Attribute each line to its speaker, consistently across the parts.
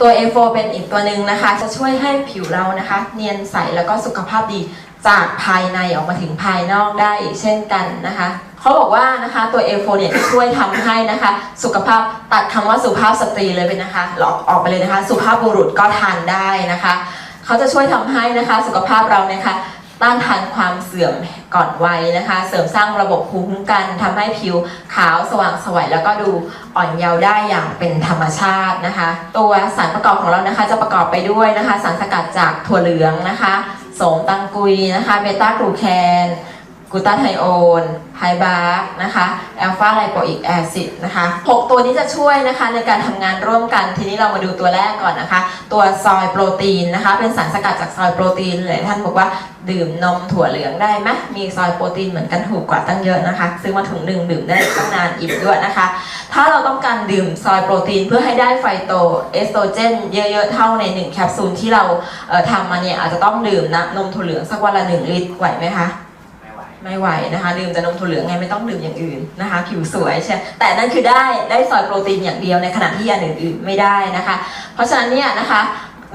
Speaker 1: ตัว A4 เป็นอีกตัวหนึ่งนะคะ จะช่วยให้ผิวเรานะคะ เนียนใสแล้วก็สุขภาพดีจากภายในออกมาถึงภายนอกได้อีกเช่นกันนะคะเขาบอกว่านะคะตัว A4 เนี่ยช่วยทำให้นะคะ สุขภาพตัดคำว่าสุภาพสตรีเลยเป็นนะคะหลอกออกไปเลยนะคะ สุภาพบุรุษก็ทานได้นะคะเขาจะช่วยทำให้นะคะสุขภาพเรานะคะ ต้านทานความเสื่อมก่อนวัยนะคะ เสริมสร้างระบบภูมิคุ้มกันทำให้ผิวขาวสว่างสวย แล้วก็ดูอ่อนเยาว์ได้อย่างเป็นธรรมชาตินะคะ ตัวสารประกอบของเรานะคะจะประกอบไปด้วยนะคะ สารสกัดจากถั่วเหลืองนะคะโสมตังกุยนะคะ เบต้ากลูแคน กูตาไทโอนไฮบาร์กนะคะแอลฟาไลโปอิกแอซิดนะคะหกตัวนี้จะช่วยนะคะในการทำงานร่วมกัน ทีนี้เรามาดูตัวแรกก่อนนะคะ ตัวซอยโปรตีนนะคะ เป็นสารสกัดจากซอยโปรตีนหลายท่านบอกว่าดื่มนมถั่วเหลืองได้ไหมมีซอยโปรตีนเหมือนกันถูกกว่าตั้งเยอะนะคะซื้อมาถุงหนึ่งดื่มได้ตั้งนานอิ่มด้วยนะคะ ถ้าเราต้องการดื่มซอยโปรตีนเพื่อให้ได้ไฟโตเอสโตรเจนเยอะๆเท่าใน 1 แคปซูลที่เราทำมาเนี่ยอาจจะต้องดื่มนะนมถั่วเหลืองสักวันละ1ลิตรไหวไหมคะ
Speaker 2: ไม่ไหว
Speaker 1: นะคะดื่มแต่นมถั่วเหลืองไงไม่ต้องดื่มอย่างอื่นนะคะผิวสวยใช่แต่นั่นคือได้ได้ซอยโปรตีนอย่างเดียวในขณะที่อันอื่นๆไม่ได้นะคะ เพราะฉะนั้นเนี่ยนะคะ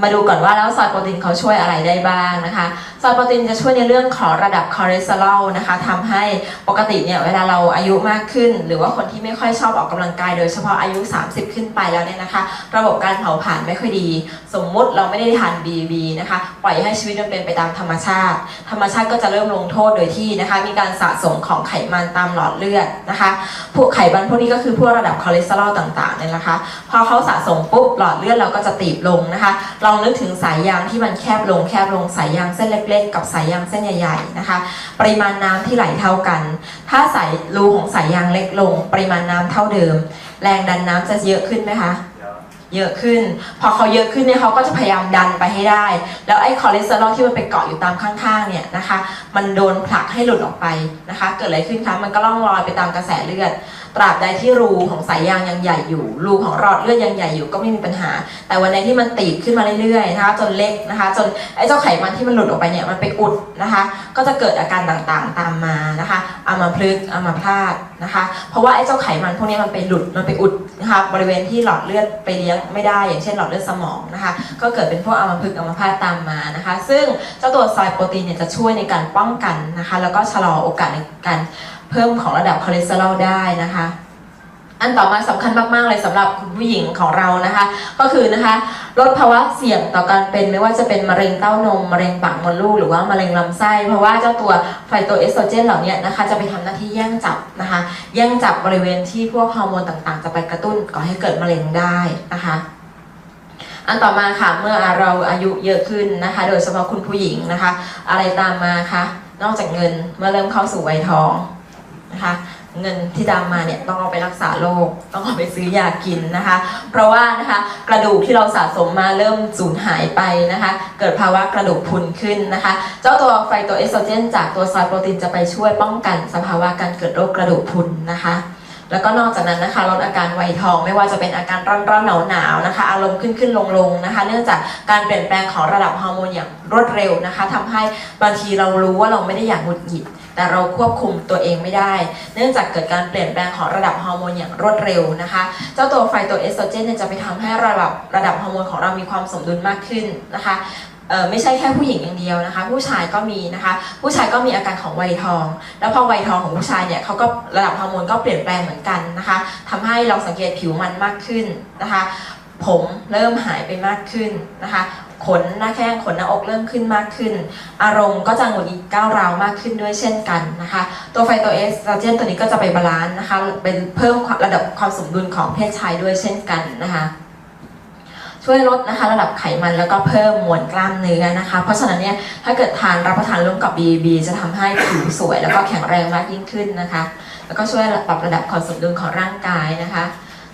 Speaker 1: มาดูก่อนว่าแล้วซอยโปรตีนเขาช่วยอะไรได้บ้างนะคะ ซอยโปรตีนจะช่วยในเรื่องของระดับคอเลสเตอรอลนะคะทำให้ปกติเนี่ยเวลาเราอายุมากขึ้น หรือว่าคนที่ไม่ค่อยชอบออกกำลังกาย โดยเฉพาะอายุ 30 ขึ้นไปแล้วเนี่ยนะคะ ระบบการเผาผลาญไม่ค่อยดี สมมุติเราไม่ได้ทาน BB นะคะปล่อยให้ชีวิตมันเป็นไปตามธรรมชาติ ธรรมชาติก็จะเริ่มลงโทษโดยที่นะคะ มีการสะสมของไขมันตามหลอดเลือดนะคะพวกไขมันพวกนี้ก็คือพวกระดับคอเลสเตอรอลต่างๆเนี่ยนะคะพอเขาสะสมปุ๊บหลอดเลือดเราก็จะตีบลงนะคะลองนึกถึงสายยางที่มันแคบลงแคบลงสายยางเส้นเล็กๆ กับสายยางเส้นใหญ่ๆนะคะ ปริมาณน้ำที่ไหลเท่ากัน ถ้าสายรูของสายยางเล็กลง ปริมาณน้ำเท่าเดิม แรงดันน้ำจะเยอะขึ้นไหมคะ
Speaker 2: เดี๋ยว
Speaker 1: เยอะขึ้น พอเขาเยอะขึ้นเนี่ยเขาก็จะพยายามดันไปให้ได้ แล้วไอ้คอเลสเตอรอลที่มันไปเกาะอยู่ตามข้างๆเนี่ยนะคะ มันโดนผลักให้หลุดออกไปนะคะ เกิดอะไรขึ้นคะ มันก็ล่องลอยไปตามกระแสเลือด ตราบใดที่รูของสายยางยังใหญ่อยู่รูของหลอดเลือดยังใหญ่อยู่ก็ไม่มีปัญหา แต่วันใดที่มันตีบขึ้นมาเรื่อยๆนะคะจนเล็กนะคะ จนไอ้เจ้าไขมันที่มันหลุดออกไปเนี่ยมันไปอุดนะคะ ก็จะเกิดอาการต่างๆตามมานะคะอามาพลึกษ์อามาพลาตนะคะ เพราะว่าไอ้เจ้าไขมันพวกนี้มันไปหลุดมันไปอุดนะคะบริเวณที่หลอดเลือดไปเลี้ยงไม่ได้ อย่างเช่นหลอดเลือดสมองนะคะ ก็เกิดเป็นพวกอามาพฤกอามาพาตตามมานะคะ ซึ่งเจ้าตัวซอยโปรตีนเนี่ยจะช่วยในการป้องกันนะคะ แล้วก็ชะลอโอกาสในการ เพิ่มของระดับคอเลสเตอรอลได้นะคะอันต่อมาสำคัญมาก ๆ เลยสำหรับคุณผู้หญิงของเรานะคะ ก็คือนะคะลดภาวะเสี่ยงต่อการเป็นไม่ว่าจะเป็นมะเร็งเต้านมมะเร็งปากมดลูกหรือว่ามะเร็งลำไส้ เพราะว่าเจ้าตัวไฟโตเอสโตรเจนเหล่านี้นะคะจะไปทำหน้าที่แย่งจับนะคะ แย่งจับบริเวณที่พวกฮอร์โมนต่างๆ จะไปกระตุ้นก่อให้เกิดมะเร็งได้นะคะอันต่อมาค่ะเมื่อเราอายุเยอะขึ้นนะคะ โดยเฉพาะคุณผู้หญิงนะคะ อะไรตามมาคะนอกจากเงินเมื่อเริ่มเข้าสู่วัยทอง นะคะ เงินที่ตามมาเนี่ยต้องเอาไปรักษาโรคต้องเอาไปซื้อยากินนะคะ เพราะว่านะคะกระดูกที่เราสะสมมาเริ่มสูญหายไปนะคะ เกิดภาวะกระดูกพุนขึ้นนะคะ เจ้าตัวไฟโตเอสโตรเจน จากตัวซอยโปรตีนจะไปช่วยป้องกันสภาวะการเกิดโรคกระดูกพุนนะคะแล้วก็นอกจากนั้นนะคะลดอาการไวทองไม่ว่าจะเป็นอาการร้อนร้อนหนาวหนาวนะคะ อารมณ์ขึ้นขึ้นลงลงนะคะ เนื่องจากการเปลี่ยนแปลงของระดับฮอร์โมนอย่างรวดเร็วนะคะทำให้บางทีเรารู้ว่าเราไม่ได้อยากหงุดหงิด แต่เราควบคุมตัวเองไม่ได้ เนื่องจากเกิดการเปลี่ยนแปลงของระดับฮอร์โมนอย่างรวดเร็วนะคะ เจ้าตัวไฟโตเอสโตรเจนเนี่ยจะไปทำให้ระดับระดับฮอร์โมนของเรามีความสมดุลมากขึ้นนะคะเอ่อไม่ใช่แค่ผู้หญิงอย่างเดียวนะคะ ผู้ชายก็มีนะคะ ผู้ชายก็มีอาการของวัยทอง แล้วพอวัยทองของผู้ชายเนี่ยเขาก็ระดับฮอร์โมนก็เปลี่ยนแปลงเหมือนกันนะคะทำให้เราสังเกตผิวมันมากขึ้นนะคะ ผมเริ่มหายไปมากขึ้นนะคะ ขนหน้าแข้งขนหน้าอกเริ่มขึ้นมากขึ้น อารมณ์ก็จะหงุดหงิดก้าวร้าวมากขึ้นด้วยเช่นกันนะคะ ตัวไฟโตเอสโตรเจนตัวนี้ก็จะไปบาลานซ์นะคะเป็นเพิ่มระดับความสมดุลของเพศชายด้วยเช่นกันนะคะช่วยลดนะคะระดับไขมันแล้วก็เพิ่มมวลกล้ามเนื้อนะคะ เพราะฉะนั้นเนี่ยถ้าเกิดทานรับประทานร่วมกับ BB จะทำให้ผิวสวยแล้วก็แข็งแรงมากยิ่งขึ้นนะคะ แล้วก็ช่วยปรับระดับความสมดุลของร่างกายนะคะ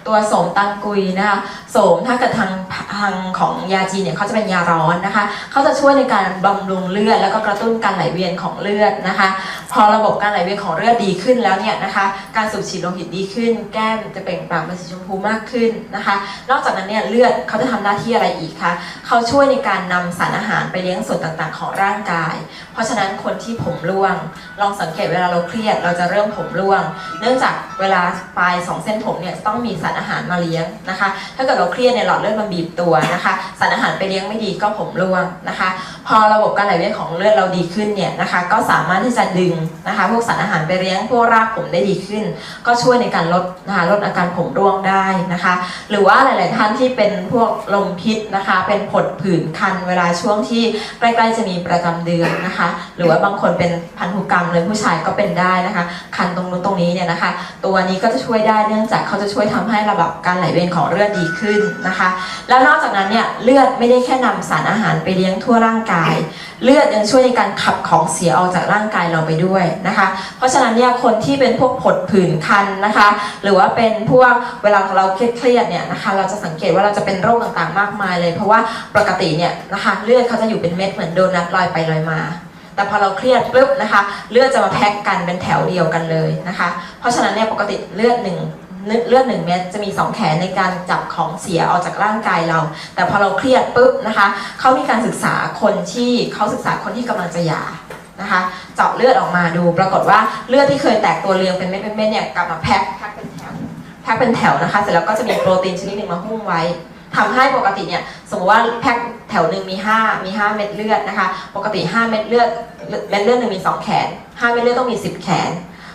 Speaker 1: ตัวโสมตังกุยนะคะโสมถ้าเกิดทางทางของยาจีนเนี่ยเขาจะเป็นยาร้อนนะคะเขาจะช่วยในการบำรุงเลือดแล้วก็กระตุ้นการไหลเวียนของเลือดนะคะ พอระบบการไหลเวียนของเลือดดีขึ้นแล้วเนี่ยนะคะการสูบฉีดโลหิตดีขึ้น แก้มจะเปล่งปลั่งเป็นสีชมพูมากขึ้นนะคะ นอกจากนั้นเนี่ยเลือดเขาจะทำหน้าที่อะไรอีกคะเขาช่วยในการนำสารอาหารไปเลี้ยงส่วนต่างๆ ของร่างกาย เพราะฉะนั้นคนที่ผมร่วง ลองสังเกตเวลาเราเครียด เราจะเริ่มผมร่วง เนื่องจากเวลาปลายสองเส้นผมเนี่ยต้องมีสารอาหารมาเลี้ยงนะคะ ถ้าเกิดเราเครียดเนี่ยหลอดเลือดมันบีบตัวนะคะ สารอาหารไปเลี้ยงไม่ดีก็ผมร่วงนะคะ พอระบบการไหลเวียนของเลือดเราดีขึ้นเนี่ยนะคะ ก็สามารถที่จะดึงนะคะ พวกสารอาหารไปเลี้ยงพวกรากผมได้ดีขึ้น ก็ช่วยในการลดนะคะลดอาการผมร่วงได้นะคะ หรือว่าหลาย ๆ ท่านที่เป็นพวกลมพิษนะคะ เป็นผดผื่นคันเวลาช่วงที่ใกล้ ๆ จะมีประจำเดือนนะคะ หรือว่าบางคนเป็นพันธุกรรมเลยผู้ชายก็เป็นได้นะคะ คันตรงนู้นตรงนี้เนี่ยนะคะ ตัวนี้ก็จะช่วยได้เนื่องจากเขาจะช่วยทำให้ระบบการไหลเวียนของเลือดดีขึ้นนะคะ แล้วนอกจากนั้นเนี่ยเลือดไม่ได้แค่นำสารอาหารไปเลี้ยงทั่วร่างกาย เลือดยังช่วยในการขับของเสียออกจากร่างกายเราไปด้วยนะคะ เพราะฉะนั้นเนี่ยคนที่เป็นพวกผดผื่นคันนะคะ หรือว่าเป็นพวกเวลาเราเครียดเนี่ยนะคะเราจะสังเกตว่าเราจะเป็นโรคต่างๆมากมายเลย เพราะว่าปกติเนี่ยนะคะเลือดเขาจะอยู่เป็นเม็ดเหมือนโดนัทลอยไปลอยมาแต่พอเราเครียดปุ๊บนะคะ เลือดจะมาแพ็กกันเป็นแถวเดียวกันเลยนะคะ เพราะฉะนั้นเนี่ยปกติเลือดหนึ่งเลือดหนึ่งเม็ดจะมีสองแขนในการจับของเสียออกจากร่างกายเรา แต่พอเราเครียดปุ๊บนะคะเขามีการศึกษาคนที่เขาศึกษาคนที่กำลังจะหย่า นะคะ เจาะเลือดออกมาดู ปรากฏว่าเลือดที่เคยแตกตัวเรียงเป็นเม็ดๆเนี่ยกลับมาแพ็คแพ็คเป็นแถวแพ็คเป็นแถวนะคะ เสร็จแล้วก็จะมีโปรตีนชนิดหนึ่งมาหุ้มไว้ทำให้ปกติเนี่ยสมมติว่าแพ็คแถวหนึ่งมี 5 มี 5 เม็ดเลือดนะคะ ปกติ 5 เม็ดเลือดเม็ดเลือดหนึ่งมี 2 แขน 5 เม็ดเลือดต้องมี 10 แขน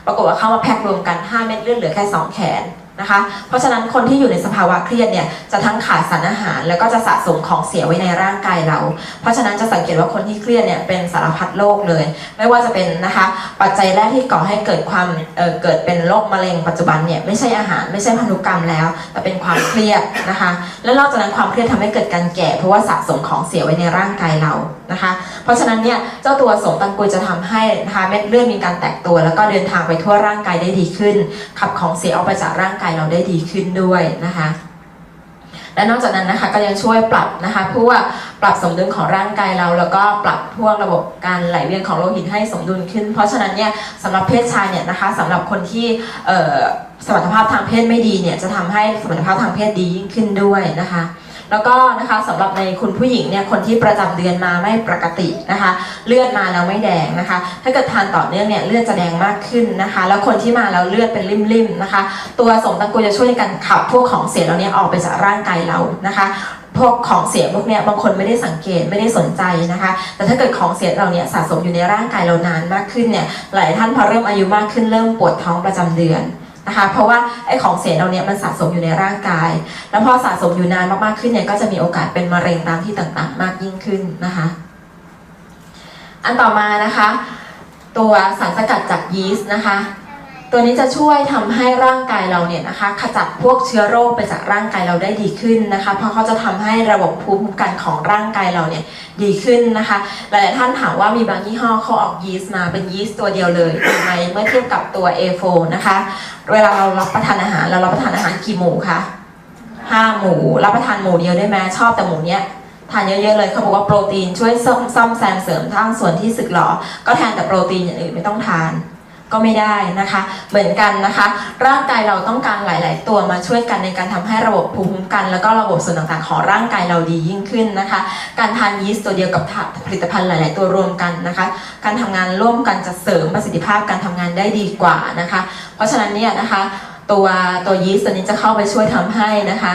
Speaker 1: ปรากฏว่าเข้ามาแพ็ครวมกัน 5 เม็ดเลือดเหลือแค่ 2 แขน นะคะเพราะฉะนั้นคนที่อยู่ในสภาวะเครียดเนี่ยจะทั้งขาดสารอาหาร แล้วก็จะสะสมของเสียไว้ในร่างกายเรา เพราะฉะนั้นจะสังเกตว่าคนที่เครียดเนี่ยเป็นสารพัดโรคเลย ไม่ว่าจะเป็นนะคะปัจจัยแรกที่ก่อให้เกิดความเเกิดเป็นโรคมะเร็งปัจจุบันเนี่ยไม่ใช่อาหารไม่ใช่พันธุกรรมแล้ว แต่เป็นความเครียดนะคะ และนอกจากนั้นความเครียดทำให้เกิดการแก่ เพราะว่าสะสมของเสียไว้ในร่างกายเรานะคะ เพราะฉะนั้นเนี่ยเจ้าตัวสมตังกุยจะทำให้นะคะเม็ดเลือดมีการแตกตัว แล้วก็เดินทางไปทั่วร่างกายได้ดีขึ้น ขับของเสียออกไปจากร่างกายเราได้ดีขึ้นด้วยนะคะและนอกจากนั้นนะคะก็ยังช่วยปรับนะคะเพื่อปรับสมดุลของร่างกายเรา แล้วก็ปรับพวกระบบการไหลเวียนของโลหิตให้สมดุลขึ้น เพราะฉะนั้นเนี่ยสำหรับเพศชายเนี่ยนะคะสำหรับคนที่สมรรถภาพทางเพศไม่ดีเนี่ยจะทำให้สมรรถภาพทางเพศดียิ่งขึ้นด้วยนะคะ แล้วก็นะคะสำหรับในคุณผู้หญิงเนี่ยคนที่ประจำเดือนมาไม่ปกตินะคะ เลือดมาแล้วไม่แดงนะคะ ถ้าเกิดทานต่อเนื่องเนี่ยเลือดจะแดงมากขึ้นนะคะ แล้วคนที่มาแล้วเลือดเป็นริ่มๆนะคะ ตัวสมตังกุยจะช่วยในการขับพวกของเสียเหล่านี้ออกไปจากร่างกายเรานะคะพวกของเสียพวกเนี้ยบางคนไม่ได้สังเกตไม่ได้สนใจนะคะ แต่ถ้าเกิดของเสียเราเนี่ยสะสมอยู่ในร่างกายเรานานมากขึ้นเนี่ยหลายท่านพอเริ่มอายุมากขึ้นเริ่มปวดท้องประจำเดือน นะคะเพราะว่าไอ้ของเสียเราเนี่ยมันสะสมอยู่ในร่างกาย แล้วพอสะสมอยู่นานมากๆขึ้นเนี่ยก็จะมีโอกาสเป็นมะเร็งตามที่ต่างๆ มากยิ่งขึ้นนะคะ อันต่อมานะคะ ตัวสารสกัดจากยีสต์นะคะ ตัวนี้จะช่วยทำให้ร่างกายเราเนี่ยนะคะ ขจัดพวกเชื้อโรคไปจากร่างกายเราได้ดีขึ้นนะคะ เพราะเขาจะทำให้ระบบภูมิคุ้มกันของร่างกายเราเนี่ยดีขึ้นนะคะหลายท่านถามว่ามีบางยี่ห้อเขาออกยีสต์มาเป็นยีสต์ตัวเดียวเลยทำไมเมื่อเทียบกับตัว A4 นะคะ เวลาเรารับประทานอาหารเรารับประทานอาหารกี่หมูคะห้าหมูรับประทานหมูเดียวได้ไหมชอบแต่หมูเนี้ยทานเยอะๆเลยเขาบอกว่าโปรตีนช่วยซ่อมซ่อมแซมเสริมทั้งส่วนที่สึกหรอ ก็แทนแต่โปรตีนอย่างอื่นไม่ต้องทาน ก็ไม่ได้นะคะ เหมือนกันนะคะ ร่างกายเราต้องการหลาย ๆ ตัวมาช่วยกันในการทำให้ระบบภูมิคุ้มกัน แล้วก็ระบบส่วนต่างๆของร่างกายเราดียิ่งขึ้นนะคะ การทานยีสต์ตัวเดียวกับผลิตภัณฑ์หลาย ๆ ตัวรวมกันนะคะ การทำงานร่วมกันจะเสริมประสิทธิภาพการทำงานได้ดีกว่านะคะ เพราะฉะนั้นเนี่ยนะคะ ตัวตัวยีสต์ตัวนี้จะเข้าไปช่วยทำให้นะคะ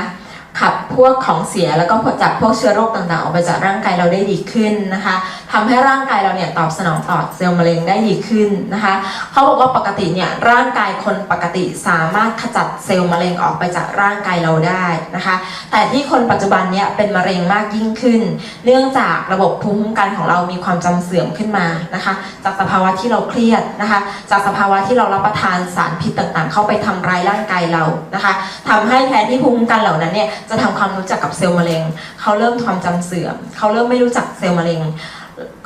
Speaker 1: ขับ พวกของเสียแล้วก็จับพวกเชื้อโรคต่างๆ ออกไปจากร่างกายเราได้ดีขึ้นนะคะทำให้ร่างกายเราเนี่ยตอบสนองต่อเซลล์มะเร็งได้ดีขึ้นนะคะเขาบอกว่าปกติเนี่ยร่างกายคนปกติสามารถขจัดเซลล์มะเร็งออกไปจากร่างกายเราได้นะคะ แต่ที่คนปัจจุบันเนี่ยเป็นมะเร็งมากยิ่งขึ้น เนื่องจากระบบภูมิคุ้มกันของเรามีความจำเสื่อมขึ้นมานะคะ จากสภาวะที่เราเครียดนะคะ จากสภาวะที่เรารับประทานสารพิษต่างๆ เข้าไปทำร้ายร่างกายเรานะคะทำให้แทนที่ภูมิคุ้มกันเหล่านั้นเนี่ยจะทำความรู้จักกับเซลล์มะเร็ง เขาเริ่มความจำเสื่อม เขาเริ่มไม่รู้จักเซลล์มะเร็ง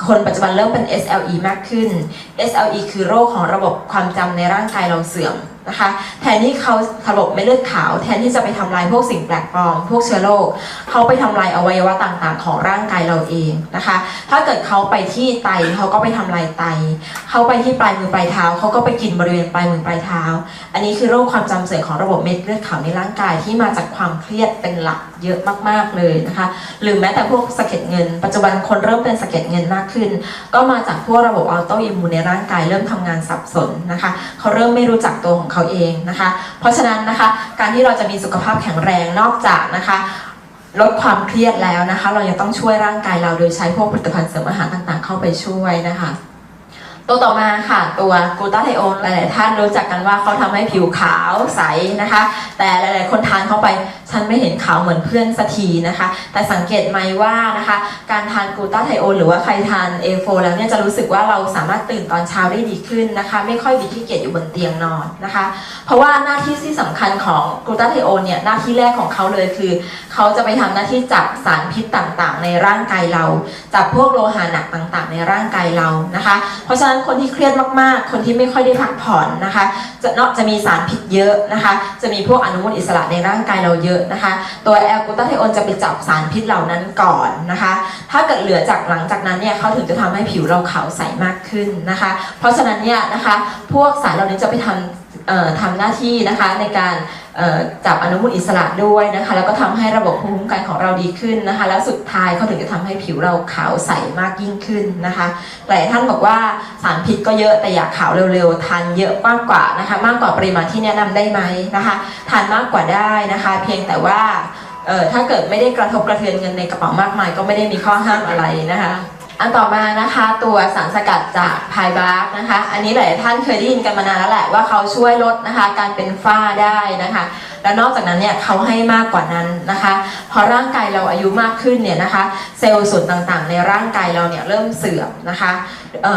Speaker 1: คนปัจจุบันเริ่มเป็น SLE มากขึ้น SLE คือโรคของระบบความจำในร่างกายเราเสื่อม นะคะแทนที่เขาระบบเม็ดเลือดขาว แทนที่จะไปทำลายพวกสิ่งแปลกปลอม พวกเชื้อโรคเขาไปทำลายอวัยวะต่างๆ ของร่างกายเราเองนะคะ ถ้าเกิดเขาไปที่ไตเขาก็ไปทำลายไตเขาไปที่ปลายมือปลายเท้าเขาก็ไปกินบริเวณปลายมือปลายเท้า อันนี้คือโรคความจำเสื่อมของระบบเม็ดเลือดขาวในร่างกายที่มาจากความเครียดเป็นหลักเยอะมากๆเลยนะคะ หรือแม้แต่พวกสะเก็ดเงิน ปัจจุบันคนเริ่มเป็นสะเก็ดเงินมากขึ้น ก็มาจากพวกระบบออโตอิมมูนในร่างกายเริ่มทำงานสับสนนะคะเขาเริ่มไม่รู้จักตัวของเขาเองนะคะ เพราะฉะนั้นนะคะ การที่เราจะมีสุขภาพแข็งแรงนอกจากนะคะลดความเครียดแล้วนะคะ เรายังต้องช่วยร่างกายเราโดยใช้พวกผลิตภัณฑ์เสริมอาหารต่างๆ เข้าไปช่วยนะคะ ตัวต่อมาค่ะ ตัวกูตาไทโอนหลาย ๆ ท่านรู้จักกันว่าเขาทำให้ผิวขาวใสนะคะ แต่หลาย ๆ คนทานเข้าไป ฉันไม่เห็นขาวเหมือนเพื่อนสักทีนะคะ แต่สังเกตไหมว่านะคะ การทานกลูตาไทโอนหรือว่าใครทาน A4 แล้วเนี่ยจะรู้สึกว่าเราสามารถตื่นตอนเช้าได้ดีขึ้นนะคะ ไม่ค่อยมีขี้เกียจอยู่บนเตียงนอนนะคะ เพราะว่าหน้าที่ที่สำคัญของกลูตาไทโอนเนี่ยหน้าที่แรกของเขาเลยคือ เขาจะไปทำหน้าที่จับสารพิษต่างๆ ในร่างกายเรา จับพวกโลหะหนักต่างๆ ในร่างกายเรานะคะ เพราะฉะนั้นคนที่เครียดมากๆ คนที่ไม่ค่อยได้พักผ่อนนะคะ จะเนาะจะมีสารพิษเยอะนะคะ จะมีพวกอนุมูลอิสระในร่างกายเราเยอะนะคะ ตัวแอลกูตาไทโอนจะไปจับสารพิษเหล่านั้นก่อนนะคะ ถ้าเกิดเหลือจากหลังจากนั้นเนี่ยเขาถึงจะทำให้ผิวเราขาวใสมากขึ้นนะคะ เพราะฉะนั้นเนี่ยนะคะ พวกสารเหล่านี้จะไปทำทำหน้าที่นะคะในการ จับอนุมูลอิสระด้วยนะคะแล้วก็ทำให้ระบบภูมิคุ้มกันของเราดีขึ้นนะคะแล้วสุดท้ายเขาถึงจะทำให้ผิวเราขาวใสมากยิ่งขึ้นนะคะหลายท่านบอกว่าสารพิษก็เยอะแต่อยากขาวเร็วๆทานเยอะมากกว่านะคะมากกว่าปริมาณที่แนะนำได้ไหมนะคะทานมากกว่าได้นะคะ เพียงแต่ว่าถ้าเกิดไม่ได้กระทบกระเทือนเงินในกระเป๋ามากมาย ก็ไม่ได้มีข้อห้ามอะไรนะคะ อันต่อมานะคะตัวสารสกัดจากพายบาร์กนะคะ อันนี้หลายท่านเคยได้ยินกันมานานแล้วแหละว่าเขาช่วยลดนะคะ การเป็นฝ้าได้นะคะ แล้วนอกจากนั้นเนี่ยเขาให้มากกว่านั้นนะคะพอร่างกายเราอายุมากขึ้นเนี่ยนะคะเซลล์ส่วนต่างๆ ในร่างกายเราเนี่ยเริ่มเสื่อมนะคะ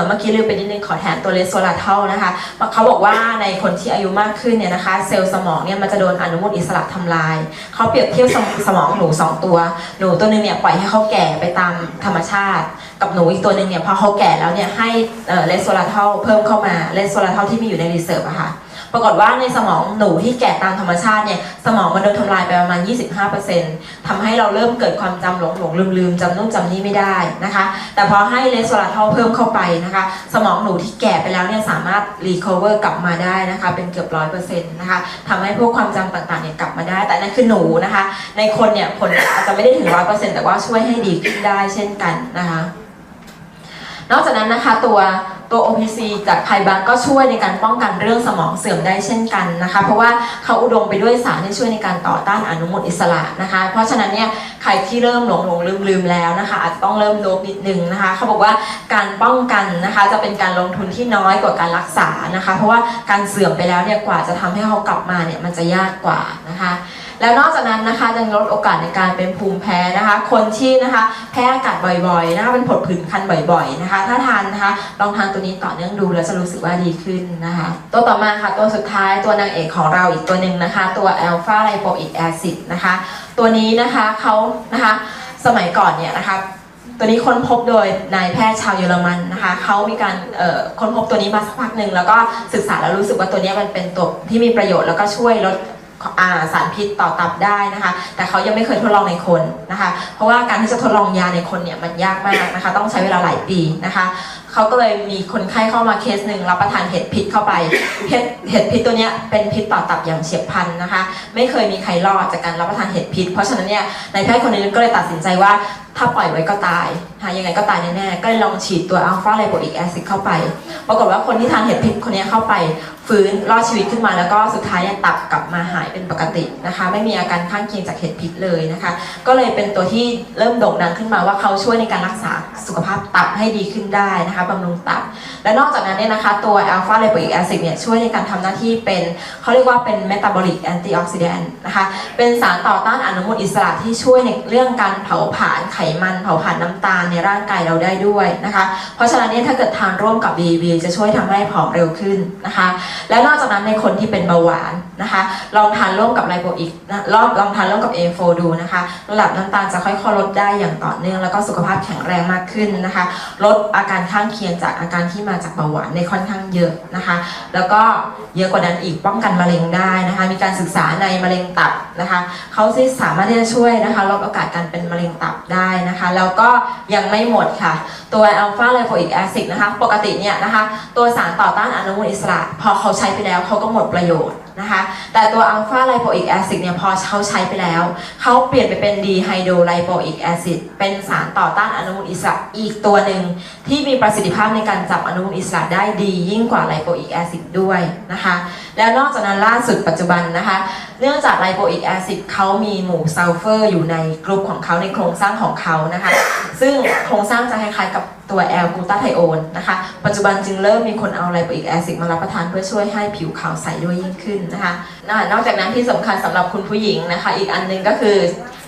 Speaker 1: เมื่อกี้ลืมไปนิดนึงขอแทนตัวเลสโซลาเทลนะคะเขาบอกว่าในคนที่อายุมากขึ้นเนี่ยนะคะเซลล์สมองเนี่ยมันจะโดนอนุมูลอิสระทำลายเขาเปรียบเทียบสมองหนูสองตัว หนูตัวหนึงเนี่ยปล่อยให้เขาแก่ไปตามธรรมชาติ กับหนูอีกตัวหนึ่งเนี่ยพอเขาแก่แล้วเนี่ยให้เลสโซลาเทลเพิ่มเข้ามาเลสโซลาเทลที่มีอยู่ในรีเสิร์ฟอะค่ะ ปรากฏว่าในสมองหนูที่แก่ตามธรรมชาติเนี่ยสมองมันโดนทำลายไปประมาณ 25%ทำให้เราเริ่มเกิดความจำหลงหลงลืมลืมจำนู่นจำนี่ไม่ได้นะคะ แต่พอให้เลสโซลาเทลเพิ่มเข้าไปนะคะ สมองหนูที่แก่ไปแล้วเนี่ยสามารถรีคอเวอร์กลับมาได้นะคะเป็นเกือบร้อยเปอร์เซ็นต์นะคะทำให้พวกความจำต่างๆเนี่ยกลับมาได้ แต่นั่นคือหนูนะคะ ในคนเนี่ยผลอาจจะไม่ได้ถึงร้อยเปอร์เซ็นต์แต่ว่าช่วยให้ดีขึ้นได้เช่นกันนะคะ นอกจากนั้นนะคะตัว ตัว OPC จากไพบังก็ช่วยในการป้องกันเรื่องสมองเสื่อมได้เช่นกันนะคะ เพราะว่าเขาอุดมไปด้วยสารที่ช่วยในการต่อต้านอนุมูลอิสระนะคะ เพราะฉะนั้นเนี่ยใครที่เริ่มหลงหลงลืมลืมแล้วนะคะอาจจะต้องเริ่มโดบนิดนึงนะคะเขาบอกว่าการป้องกันนะคะจะเป็นการลงทุนที่น้อยกว่าการรักษานะคะ เพราะว่าการเสื่อมไปแล้วเนี่ยกว่าจะทำให้เขากลับมาเนี่ยมันจะยากกว่านะคะ แล้วนอกจากนั้นนะคะยังลดโอกาสในการเป็นภูมิแพ้นะคะ คนที่นะคะแพ้อากาศบ่อยๆนะคะเป็นผดผื่นคันบ่อยๆนะคะ ถ้าทานนะคะลองทานตัวนี้ต่อเนื่องดูแล้วจะรู้สึกว่าดีขึ้นนะคะ ตัวต่อมาค่ะตัวสุดท้ายตัวนางเอกของเราอีกตัวหนึ่งนะคะ ตัวอัลฟาไลโปอิกแอซิดนะคะ ตัวนี้นะคะเขานะคะสมัยก่อนเนี่ยนะคะตัวนี้ค้นพบโดยนายแพทย์ชาวเยอรมันนะคะเขามีการค้นพบตัวนี้มาสักพักหนึ่งแล้วก็ศึกษาแล้วรู้สึกว่าตัวนี้มันเป็นตัวที่มีประโยชน์แล้วก็ช่วยลด สารพิษต่อตับได้นะคะ แต่เขายังไม่เคยทดลองในคนนะคะ เพราะว่าการที่จะทดลองยาในคนเนี่ยมันยากมากนะคะ ต้องใช้เวลาหลายปีนะคะเขาก็เลยมีคนไข้เข้ามาเคสหนึ่งรับประทานเห็ดพิษเข้าไปเห็ดเห็ดพิษตัวเนี้ยเป็นพิษต่อตับอย่างเฉียบพลันนะคะ ไม่เคยมีใครรอดจากการรับประทานเห็ดพิษ เพราะฉะนั้นเนี่ยนายแพทย์คนนี้ก็เลยตัดสินใจว่าถ้าปล่อยไว้ก็ตายค่ะยังไงก็ตายแน่ๆ ก็เลยลองฉีดตัวอัลฟาไลโปอิกแอซิดเข้าไป ปรากฏว่าคนที่ทานเห็ดพิษคนนี้เข้าไป ฟื้นรอดชีวิตขึ้นมาแล้วก็สุดท้ายเนี่ยตับกลับมาหายเป็นปกตินะคะ ไม่มีอาการข้างเคียงจากเห็ดพิษเลยนะคะ ก็เลยเป็นตัวที่เริ่มโด่งดังขึ้นมาว่าเขาช่วยในการรักษาสุขภาพตับให้ดีขึ้นได้นะคะบำรุงตับ และนอกจากนั้นเนี่ยนะคะ ตัวอัลฟาไลโปอิกแอซิดเนี่ยช่วยในการทำหน้าที่เป็นเขาเรียกว่าเป็นเมตาบอลิกแอนตี้ออกซิแดนต์นะคะ เป็นสารต่อต้านอนุมูลอิสระที่ช่วยในเรื่องการเผาผลาญไขมันเผาผลาญน้ำตาลในร่างกายเราได้ด้วยนะคะ เพราะฉะนั้นเนี่ยถ้าเกิดทานร่วมกับ BB จะช่วยทำให้ผอมเร็วขึ้นนะคะและนอกจากนั้นในคนที่เป็นเบาหวาน นะคะลองทานร่วมกับไลโปอีกนะลองลองทานร่วมกับ A4 ดูนะคะระดับน้ำตาลจะค่อยๆลดได้อย่างต่อเนื่อง แล้วก็สุขภาพแข็งแรงมากขึ้นนะคะ ลดอาการข้างเคียงจากอาการที่มาจากเบาหวานในค่อนข้างเยอะนะคะ แล้วก็เยอะกว่านั้นอีกป้องกันมะเร็งได้นะคะ มีการศึกษาในมะเร็งตับนะคะเขาที่สามารถที่จะช่วยนะคะลดโอกาสการเป็นมะเร็งตับได้นะคะ แล้วก็ยังไม่หมดค่ะ ตัวอัลฟาไลโ o อิกแอซิดนะคะ ปกติเนี่ยนะคะ ตัวสารต่อต้านอนุมูลอิสระ พอเขาใช้ไปแล้วเขาก็หมดประโยชน์ นะคะแต่ตัวอัลฟาไลโปอิกแอซิดเนี่ยพอเขาใช้ไปแล้ว เขาเปลี่ยนไปเป็นดีไฮโดรไลโปอิกแอซิดเป็นสารต่อต้านอนุมูลอิสระอีกตัวหนึ่ง ที่มีประสิทธิภาพในการจับอนุมูลอิสระได้ดียิ่งกว่าไลโปอิกแอซิดด้วยนะคะ แล้วนอกจากนั้นล่าสุดปัจจุบันนะคะเนื่องจากไลโปอิกแอซิดเขามีหมู่ซัลเฟอร์อยู่ในกรุ๊ปของเขาในโครงสร้างของเขานะคะ ซึ่งโครงสร้างจะคล้ายๆกับตัวแอลกูตาไทโอนนะคะ ปัจจุบันจึงเริ่มมีคนเอาไลโปอิกแอซิดมารับประทานเพื่อช่วยให้ผิวขาวใสด้วยยิ่งขึ้นนะคะ นอกจากนั้นที่สำคัญสำหรับคุณผู้หญิงนะคะ อีกอันหนึงก็คือ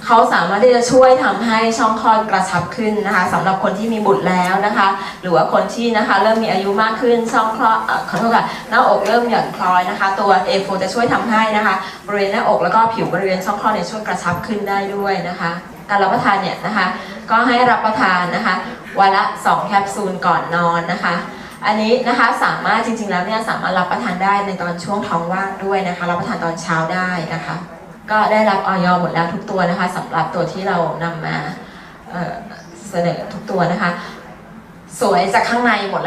Speaker 1: เขาสามารถที่จะช่วยทำให้ช่องคลอดกระชับขึ้นนะคะสำหรับคนที่มีบุตรแล้วนะคะ หรือว่าคนที่นะคะเริ่มมีอายุมากขึ้นช่องคลอดเอ่อขอโทษค่ะหน้าอกเริ่มหย่อนคล้อยนะคะ ตัว A4 จะช่วยทำให้นะคะบริเวณหน้าอกแล้วก็ผิวบริเวณช่องคลอดเนี่ยช่วยกระชับขึ้นได้ด้วยนะคะ การรับประทานเนี่ยนะคะ ก็ให้รับประทานนะคะวันละ 2 แคปซูลก่อนนอนนะคะอันนี้นะคะสามารถจริงๆแล้วเนี่ยสามารถรับประทานได้ในตอนช่วงท้องว่างด้วยนะคะ รับประทานตอนเช้าได้นะคะ ก็ได้รับออยหมดแล้วทุกตัวนะคะสำหรับตัวที่เรานำมาเเสนอทุกตัวนะคะ สวยจากข้างในหมดแล้ว